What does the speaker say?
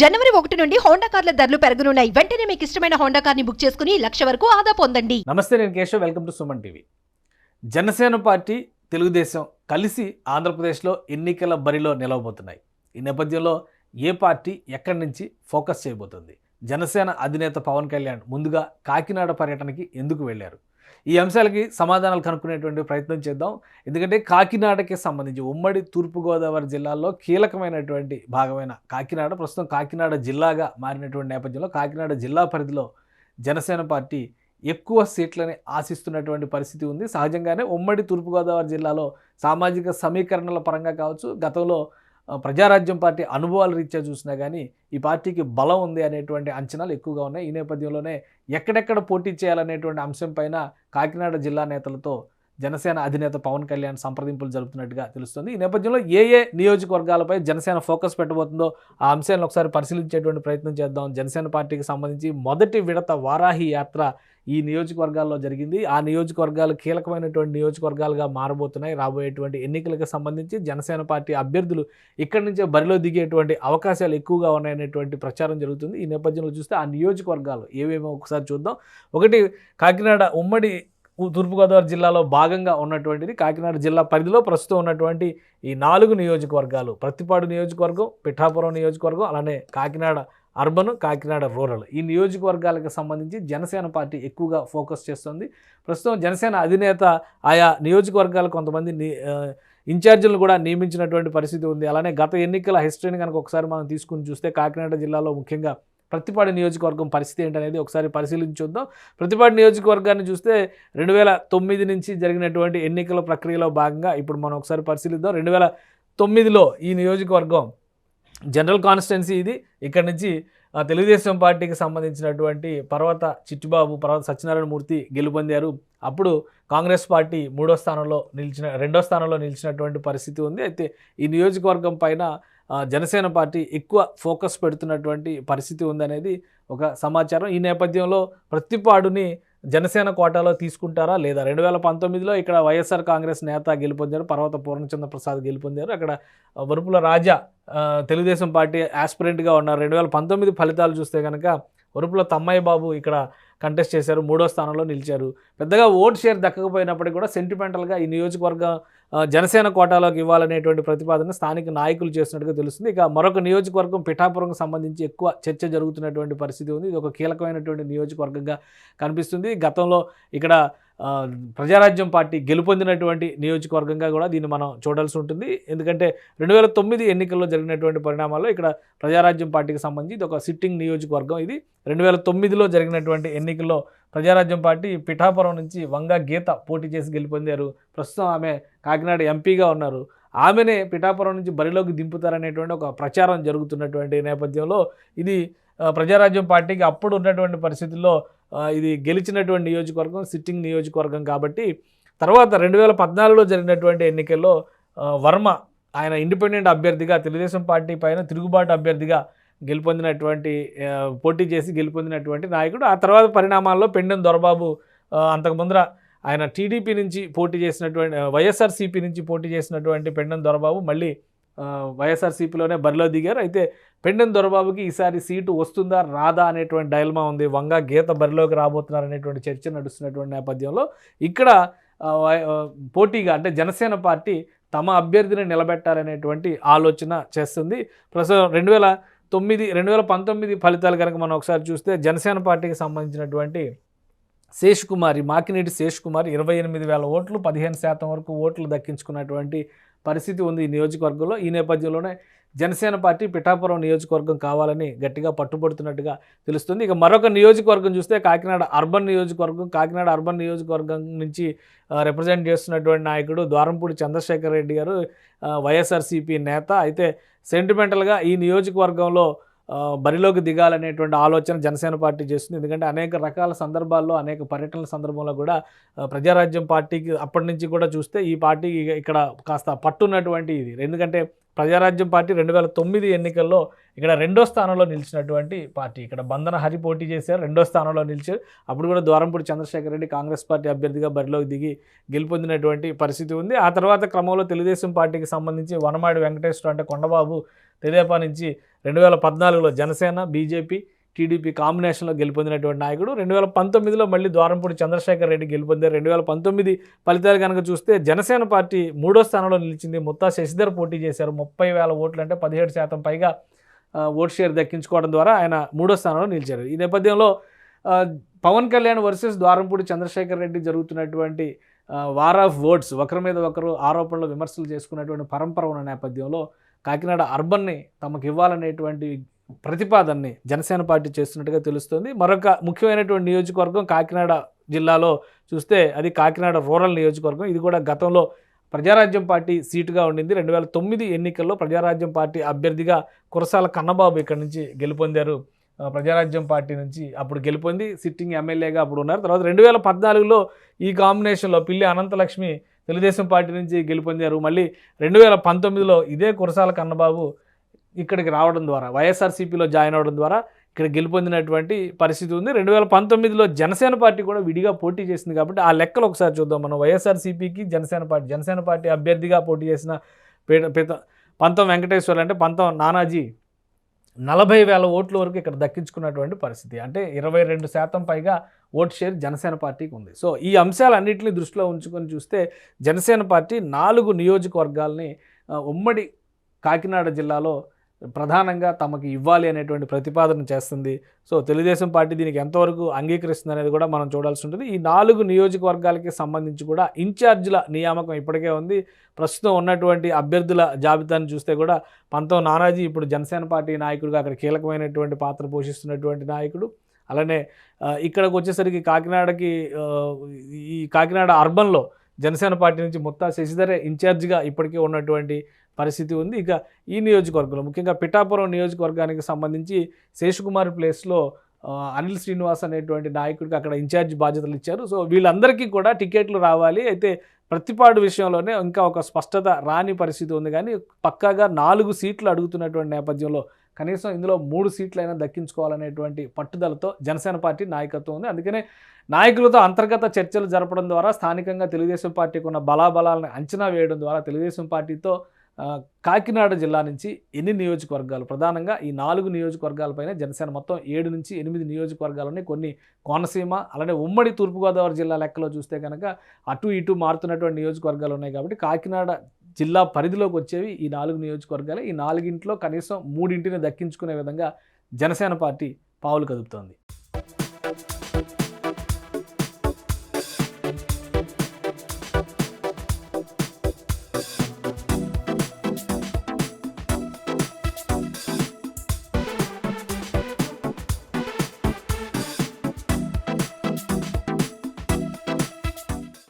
జనవరి ఒకటి నుండి హోండా కార్ల ధరలు పెరగనున్నాయి. వెంటనే మీకు ఇష్టమైన హోండా కార్ని బుక్ చేసుకుని లక్ష వరకు ఆదా పొందండి. నమస్తే నేను Keshav. Welcome to Suman TV. Janasena party Telugu Desam కలిసి ఆంధ్రప్రదేశ్లో ఎన్నికల బరిలో నిలవబోతున్నాయి. ఈ నేపథ్యంలో ఏ పార్టీ ఎక్కడి నుంచి ఫోకస్ చేయబోతుంది? జనసేన అధినేత పవన్ కళ్యాణ్ ముందుగా కాకినాడ పర్యటనకి ఎందుకు వెళ్ళారు? ఈ అంశాలకి సమాధానాలు కనుక్కునేటువంటి ప్రయత్నం చేద్దాం. ఎందుకంటే కాకినాడకి సంబంధించి ఉమ్మడి తూర్పుగోదావరి జిల్లాలో కీలకమైనటువంటి భాగమైన కాకినాడ ప్రస్తుతం కాకినాడ జిల్లాగా మారినటువంటి నేపథ్యంలో కాకినాడ జిల్లా పరిధిలో జనసేన పార్టీ ఎక్కువ సీట్లని ఆశిస్తున్నటువంటి పరిస్థితి ఉంది. సహజంగానే ఉమ్మడి తూర్పుగోదావరి జిల్లాలో సామాజిక సమీకరణల పరంగా కావచ్చు గతంలో ప్రజారాజ్యం పార్టీ అనుభవాల రీత్యా చూసినా కానీ ఈ పార్టీకి బలం ఉంది అనేటువంటి అంచనాలు ఎక్కువగా ఉన్నాయి. ఈ నేపథ్యంలోనే ఎక్కడెక్కడ పోటీ చేయాలనేటువంటి అంశం పైన కాకినాడ జిల్లా నేతలతో జనసేన అధినేత పవన్ కళ్యాణ్ సంప్రదింపులు జరుపుతున్నట్టుగా తెలుస్తుంది. ఈ నేపథ్యంలో ఏ ఏ నియోజకవర్గాలపై జనసేన ఫోకస్ పెట్టబోతుందో ఆ అంశాలను ఒకసారి పరిశీలించేటువంటి ప్రయత్నం చేద్దాం. జనసేన పార్టీకి సంబంధించి మొదటి విడత వారాహి యాత్ర ఈ నియోజకవర్గాల్లో జరిగింది. ఆ నియోజకవర్గాలు కీలకమైనటువంటి నియోజకవర్గాలుగా మారబోతున్నాయి. రాబోయేటువంటి ఎన్నికలకు సంబంధించి జనసేన పార్టీ అభ్యర్థులు ఇక్కడి నుంచే బరిలో దిగేటువంటి అవకాశాలు ఎక్కువగా ఉన్నాయనేటువంటి ప్రచారం జరుగుతుంది. ఈ నేపథ్యంలో చూస్తే ఆ నియోజకవర్గాలు ఏవేమో ఒకసారి చూద్దాం. ఒకటి కాకినాడ ఉమ్మడి తూర్పుగోదావరి జిల్లాలో భాగంగా ఉన్నటువంటిది కాకినాడ జిల్లా పరిధిలో ప్రస్తుతం ఉన్నటువంటి ఈ నాలుగు నియోజకవర్గాలు. ప్రతిపాడు నియోజకవర్గం పిఠాపురం నియోజకవర్గం అలానే కాకినాడ అర్బన్ కాకినాడ రూరల్. ఈ నియోజకవర్గాలకు సంబంధించి జనసేన పార్టీ ఎక్కువగా ఫోకస్ చేస్తుంది. ప్రస్తుతం జనసేన అధినేత ఆయా నియోజకవర్గాలు కొంతమంది ఇన్ఛార్జీలను కూడా నియమించినటువంటి పరిస్థితి ఉంది. అలానే గత ఎన్నికల హిస్టరీని కనుక ఒకసారి మనం తీసుకుని చూస్తే కాకినాడ జిల్లాలో ముఖ్యంగా ప్రతిపాడు నియోజకవర్గం పరిస్థితి ఏంటనేది ఒకసారి పరిశీలించి చూద్దాం ప్రతిపాడు నియోజకవర్గాన్ని చూస్తే రెండు వేల తొమ్మిది నుంచి జరిగినటువంటి ఎన్నికల ప్రక్రియలో భాగంగా ఇప్పుడు మనం ఒకసారి పరిశీలిద్దాం. రెండు వేల తొమ్మిదిలో ఈ నియోజకవర్గం జనరల్ కాన్స్టిట్యున్సీ ఇది. ఇక్కడ నుంచి తెలుగుదేశం పార్టీకి సంబంధించినటువంటి పర్వత చిట్టుబాబు పర్వత సత్యనారాయణ మూర్తి గెలుపొందారు. అప్పుడు కాంగ్రెస్ పార్టీ మూడో స్థానంలో నిలిచిన రెండో స్థానంలో నిలిచినటువంటి పరిస్థితి ఉంది. అయితే ఈ నియోజకవర్గం పైన జనసేన పార్టీ ఎక్కువ ఫోకస్ పెడుతున్నటువంటి పరిస్థితి ఉందనేది ఒక సమాచారం. ఈ నేపథ్యంలో ప్రతిపాడుని జనసేన కోటాలో తీసుకుంటారా లేదా? రెండు వేల పంతొమ్మిదిలో ఇక్కడ వైఎస్ఆర్ కాంగ్రెస్ నేత గెలుపొందారు పర్వత పూర్ణచంద్ర ప్రసాద్ గెలుపొందారు. అక్కడ వరుపుల రాజా తెలుగుదేశం పార్టీ ఆస్పిరెంట్గా ఉన్నారు. రెండు వేల పంతొమ్మిది ఫలితాలు చూస్తే కనుక వరుపుల తమ్మయ్య బాబు ఇక్కడ కంటెస్ట్ చేశారు మూడో స్థానంలో నిలిచారు. పెద్దగా ఓట్ షేర్ దక్కకపోయినప్పటికీ కూడా సెంటిమెంటల్గా ఈ నియోజకవర్గం జనసేన కోటాలోకి ఇవ్వాలనేటువంటి ప్రతిపాదన స్థానిక నాయకులు చేస్తున్నట్టుగా తెలుస్తుంది. ఇక మరొక నియోజకవర్గం పిఠాపురంకు సంబంధించి ఎక్కువ చర్చ జరుగుతున్నటువంటి పరిస్థితి ఉంది. ఇది ఒక కీలకమైనటువంటి నియోజకవర్గంగా కనిపిస్తుంది. గతంలో ఇక్కడ ప్రజారాజ్యం పార్టీ గెలుపొందినటువంటి నియోజకవర్గంగా కూడా దీన్ని మనం చూడాల్సి ఉంటుంది. ఎందుకంటే రెండు వేల తొమ్మిది ఎన్నికల్లో జరిగినటువంటి పరిణామాల్లో ఇక్కడ ప్రజారాజ్యం పార్టీకి సంబంధించి ఇది ఒక సిట్టింగ్ నియోజకవర్గం ఇది. రెండు వేల తొమ్మిదిలో జరిగినటువంటి ఎన్నికల్లో ప్రజారాజ్యం పార్టీ పిఠాపురం నుంచి వంగ గీత పోటీ చేసి గెలుపొందారు. ప్రస్తుతం ఆమె కాకినాడ ఎంపీగా ఉన్నారు. ఆమెనే పిఠాపురం నుంచి బరిలోకి దింపుతారనేటువంటి ఒక ప్రచారం జరుగుతున్నటువంటి నేపథ్యంలో ఇది ప్రజారాజ్యం పార్టీకి అప్పుడు ఉన్నటువంటి పరిస్థితుల్లో ఇది గెలిచినటువంటి నియోజకవర్గం సిట్టింగ్ నియోజకవర్గం కాబట్టి తర్వాత రెండు వేల పద్నాలుగులో జరిగినటువంటి ఎన్నికల్లో వర్మ ఆయన ఇండిపెండెంట్ అభ్యర్థిగా తెలుగుదేశం పార్టీ పైన తిరుగుబాటు అభ్యర్థిగా గెలుపొందినటువంటి పోటీ చేసి గెలుపొందినటువంటి నాయకుడు. ఆ తర్వాత పరిణామాల్లో పెండెం దొరబాబు అంతకు ముందర ఆయన టీడీపీ నుంచి పోటీ చేసినటువంటి వైఎస్ఆర్సీపీ నుంచి పోటీ చేసినటువంటి పెండెం దొరబాబు మళ్ళీ వైఎస్ఆర్సీపీలోనే బరిలో దిగారు. అయితే పెండెం దొరబాబుకి ఈసారి సీటు వస్తుందా రాదా అనేటువంటి డైల్మా ఉంది. వంగ గీత బరిలోకి రాబోతున్నారు అనేటువంటి చర్చ నడుస్తున్నటువంటి నేపథ్యంలో ఇక్కడ వై- పోటీగా అంటే జనసేన పార్టీ తమ అభ్యర్థిని నిలబెట్టాలనేటువంటి ఆలోచన చేస్తుంది. ప్రస్తుతం రెండు వేల తొమ్మిది రెండు వేల పంతొమ్మిది ఫలితాలు కనుక మనం ఒకసారి చూస్తే జనసేన పార్టీకి సంబంధించినటువంటి శేష్ కుమార్ మాకినేటి శేష్ కుమార్ ఇరవై ఎనిమిది వేల ఓట్లు పదిహేను శాతం వరకు ఓట్లు దక్కించుకున్నటువంటి పరిస్థితి ఉంది ఈ నియోజకవర్గంలో. ఈ నేపథ్యంలోనే జనసేన పార్టీ పిఠాపురం నియోజకవర్గం కావాలని గట్టిగా పట్టుబడుతున్నట్టుగా తెలుస్తుంది. ఇక మరొక నియోజకవర్గం చూస్తే కాకినాడ అర్బన్ నియోజకవర్గం. కాకినాడ అర్బన్ నియోజకవర్గం నుంచి రిప్రజెంట్ చేస్తున్నటువంటి నాయకుడు ద్వారంపూడి చంద్రశేఖర్ రెడ్డి గారు వైఎస్ఆర్సీపీ నేత. అయితే సెంటిమెంటల్గా ఈ నియోజకవర్గంలో బరిలోకి దిగాలనేటువంటి ఆలోచన జనసేన పార్టీ చేస్తుంది. ఎందుకంటే అనేక రకాల సందర్భాల్లో అనేక పర్యటనల సందర్భంలో కూడా ప్రజారాజ్యం పార్టీకి అప్పటి నుంచి కూడా చూస్తే ఈ పార్టీ ఇక్కడ కాస్త పట్టున్నటువంటి ఇది. ఎందుకంటే ప్రజారాజ్యం పార్టీ రెండు వేల తొమ్మిది ఎన్నికల్లో ఇక్కడ రెండో స్థానంలో నిలిచినటువంటి పార్టీ. ఇక్కడ బంధన హరి పోటీ చేశారు రెండో స్థానంలో నిలిచారు. అప్పుడు కూడా ద్వారంపూడి చంద్రశేఖర్ రెడ్డి కాంగ్రెస్ పార్టీ అభ్యర్థిగా బరిలోకి దిగి గెలుపొందినటువంటి పరిస్థితి ఉంది. ఆ తర్వాత క్రమంలో తెలుగుదేశం పార్టీకి సంబంధించి వనమాడి వెంకటేశ్వర అంటే కొండబాబు తెదేపా నుంచి రెండు వేల పద్నాలుగులో జనసేన బీజేపీ టీడీపీ కాంబినేషన్లో గెలుపొందినటువంటి నాయకుడు. రెండు వేల పంతొమ్మిదిలో మళ్ళీ ద్వారంపూడి చంద్రశేఖర్ రెడ్డి గెలుపొందారు. రెండు వేల పంతొమ్మిది ఫలితాలు కనుక చూస్తే జనసేన పార్టీ మూడో స్థానంలో నిలిచింది. ముత్తా శశిధర్ పోటీ చేశారు. ముప్పై వేల ఓట్లు అంటే పదిహేడు శాతం పైగా ఓట్ షేర్ దక్కించుకోవడం ద్వారా ఆయన మూడో స్థానంలో నిలిచారు. ఈ నేపథ్యంలో పవన్ కళ్యాణ్ వర్సెస్ ద్వారంపూడి చంద్రశేఖర్ రెడ్డి జరుగుతున్నటువంటి వార్ ఆఫ్ వర్డ్స్ ఒకరి మీద ఒకరు ఆరోపణలు విమర్శలు చేసుకున్నటువంటి పరంపర ఉన్న నేపథ్యంలో కాకినాడ అర్బన్ని తమకు ఇవ్వాలనేటువంటి ప్రతిపాదనని జనసేన పార్టీ చేస్తున్నట్టుగా తెలుస్తుంది. మరొక ముఖ్యమైనటువంటి నియోజకవర్గం కాకినాడ జిల్లాలో చూస్తే అది కాకినాడ రూరల్ నియోజకవర్గం. ఇది కూడా గతంలో ప్రజారాజ్యం పార్టీ సీటుగా ఉండింది. రెండు వేల తొమ్మిది ఎన్నికల్లో ప్రజారాజ్యం పార్టీ అభ్యర్థిగా కురసాల కన్నబాబు ఇక్కడ నుంచి గెలుపొందారు. ప్రజారాజ్యం పార్టీ నుంచి అప్పుడు గెలుపొంది. సిట్టింగ్ ఎమ్మెల్యేగా అప్పుడు ఉన్నారు. తర్వాత రెండు వేల పద్నాలుగులో ఈ కాంబినేషన్లో పిల్లి అనంతలక్ష్మి తెలుగుదేశం పార్టీ నుంచి గెలుపొందారు. మళ్ళీ రెండు వేల పంతొమ్మిదిలో ఇదే కురసాల కన్నబాబు ఇక్కడికి రావడం ద్వారా వైఎస్ఆర్సీపీలో జాయిన్ అవ్వడం ద్వారా ఇక్కడ గెలుపొందినటువంటి పరిస్థితి ఉంది. రెండు వేల పంతొమ్మిదిలో జనసేన పార్టీ కూడా విడిగా పోటీ చేసింది కాబట్టి ఆ లెక్కలు ఒకసారి చూద్దాం. మనం వైఎస్ఆర్సీపీకి జనసేన పార్టీ జనసేన పార్టీ అభ్యర్థిగా పోటీ చేసిన పేట పిత పంతం వెంకటేశ్వర్లు అంటే పంతం నానాజీ నలభై వేల ఓట్ల వరకు ఇక్కడ దక్కించుకున్నటువంటి పరిస్థితి. అంటే ఇరవై రెండు శాతం పైగా ఓట్ షేర్ జనసేన పార్టీకి ఉంది. సో ఈ అంశాలన్నింటినీ దృష్టిలో ఉంచుకొని చూస్తే జనసేన పార్టీ నాలుగు నియోజకవర్గాల్ని ఉమ్మడి కాకినాడ జిల్లాలో ప్రధానంగా తమకి ఇవ్వాలి అనేటువంటి ప్రతిపాదన చేస్తుంది. సో తెలుగుదేశం పార్టీ దీనికి ఎంతవరకు అంగీకరిస్తుంది అనేది కూడా మనం చూడాల్సి ఉంటుంది. ఈ నాలుగు నియోజకవర్గాలకి సంబంధించి కూడా ఇన్ఛార్జీల నియామకం ఇప్పటికే ఉంది. ప్రస్తుతం ఉన్నటువంటి అభ్యర్థుల జాబితాను చూస్తే కూడా పంతం నానాజీ ఇప్పుడు జనసేన పార్టీ నాయకుడిగా అక్కడ కీలకమైనటువంటి పాత్ర పోషిస్తున్నటువంటి నాయకుడు. అలానే ఇక్కడికి వచ్చేసరికి కాకినాడకి ఈ కాకినాడ అర్బన్లో జనసేన పార్టీ నుంచి ముత్తా శశిధరే ఇన్ఛార్జిగా ఇప్పటికే ఉన్నటువంటి పరిస్థితి ఉంది. ఇక ఈ నియోజకవర్గంలో ముఖ్యంగా పిఠాపురం నియోజకవర్గానికి సంబంధించి శేషకుమార్ ప్లేస్లో అనిల్ శ్రీనివాస్ అనేటువంటి నాయకుడికి అక్కడ ఇన్ఛార్జ్ బాధ్యతలు ఇచ్చారు. సో వీళ్ళందరికీ కూడా టికెట్లు రావాలి. అయితే ప్రతిపాడు విషయంలోనే ఇంకా ఒక స్పష్టత రాని పరిస్థితి ఉంది. కానీ పక్కాగా నాలుగు సీట్లు అడుగుతున్నటువంటి నేపథ్యంలో కనీసం ఇందులో మూడు సీట్లైనా దక్కించుకోవాలనేటువంటి పట్టుదలతో జనసేన పార్టీ నాయకత్వం ఉంది. అందుకనే నాయకులతో అంతర్గత చర్చలు జరపడం ద్వారా స్థానికంగా తెలుగుదేశం పార్టీకి ఉన్న బలాబలాలను అంచనా వేయడం ద్వారా తెలుగుదేశం పార్టీతో కాకినాడ జిల్లా నుంచి ఎన్ని నియోజకవర్గాలు ప్రధానంగా ఈ నాలుగు నియోజకవర్గాలపైన జనసేన మొత్తం ఏడు నుంచి ఎనిమిది నియోజకవర్గాలని కొన్ని కోనసీమ అలానే ఉమ్మడి తూర్పుగోదావరి జిల్లా లెక్కలో చూస్తే కనుక అటు ఇటు మారుతున్నటువంటి నియోజకవర్గాలు ఉన్నాయి కాబట్టి కాకినాడ జిల్లా పరిధిలోకి వచ్చేవి ఈ నాలుగు నియోజకవర్గాలు. ఈ నాలుగింట్లో కనీసం మూడింటిని దక్కించుకునే విధంగా జనసేన పార్టీ పావులు కదుపుతోంది.